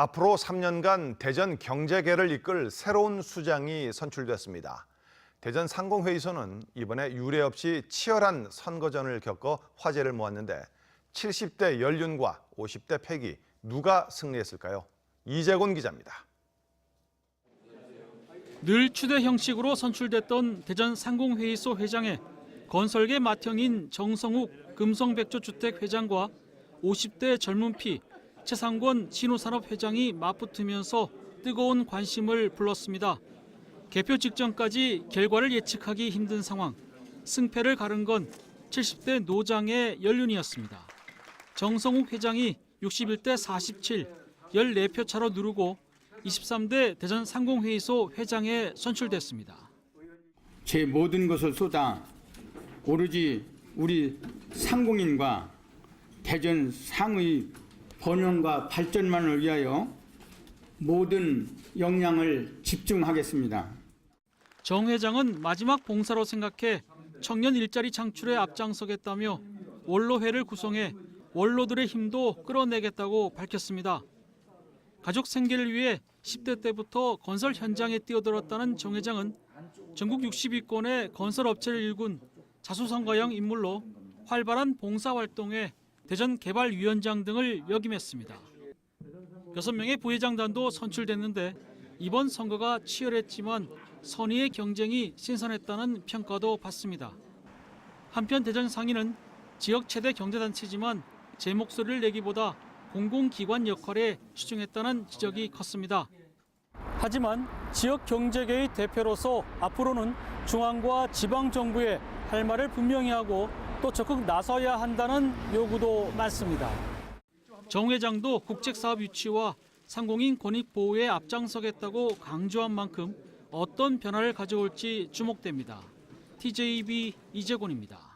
앞으로 3년간 대전 경제계를 이끌 새로운 수장이 선출됐습니다. 대전 상공회의소는 이번에 유례 없이 치열한 선거전을 겪어 화제를 모았는데 70대 연륜과 50대 패기 누가 승리했을까요? 이재곤 기자입니다. 늘 추대 형식으로 선출됐던 대전 상공회의소 회장에 건설계 맏형인 정성욱 금성백조주택 회장과 50대 젊은 피 최상권 신호산업 회장이 맞붙으면서 뜨거운 관심을 불렀습니다. 개표 직전까지 결과를 예측하기 힘든 상황. 승패를 가른 건 70대 노장의 연륜이었습니다. 정성욱 회장이 61대 47, 14표 차로 누르고 23대 대전 상공회의소 회장에 선출됐습니다. 제 모든 것을 쏟아 오로지 우리 상공인과 대전 상의 번영과 발전만을 위하여 모든 역량을 집중하겠습니다. 정 회장은 마지막 봉사로 생각해 청년 일자리 창출에 앞장서겠다며 원로회를 구성해 원로들의 힘도 끌어내겠다고 밝혔습니다. 가족 생계를 위해 10대 때부터 건설 현장에 뛰어들었다는 정 회장은 전국 62건의 건설 업체를 일군 자수성가형 인물로 활발한 봉사 활동에 대전 개발위원장 등을 역임했습니다. 여섯 명의 부회장단도 선출됐는데 이번 선거가 치열했지만 선의의 경쟁이 신선했다는 평가도 받습니다. 한편 대전 상인은 지역 최대 경제단체지만 제 목소리를 내기보다 공공기관 역할에 치중했다는 지적이 컸습니다. 하지만 지역 경제계의 대표로서 앞으로는 중앙과 지방 정부에 할 말을 분명히 하고 또 적극 나서야 한다는 요구도 많습니다. 정 회장도 국책사업 유치와 상공인 권익 보호에 앞장서겠다고 강조한 만큼 어떤 변화를 가져올지 주목됩니다. TJB 이재곤입니다.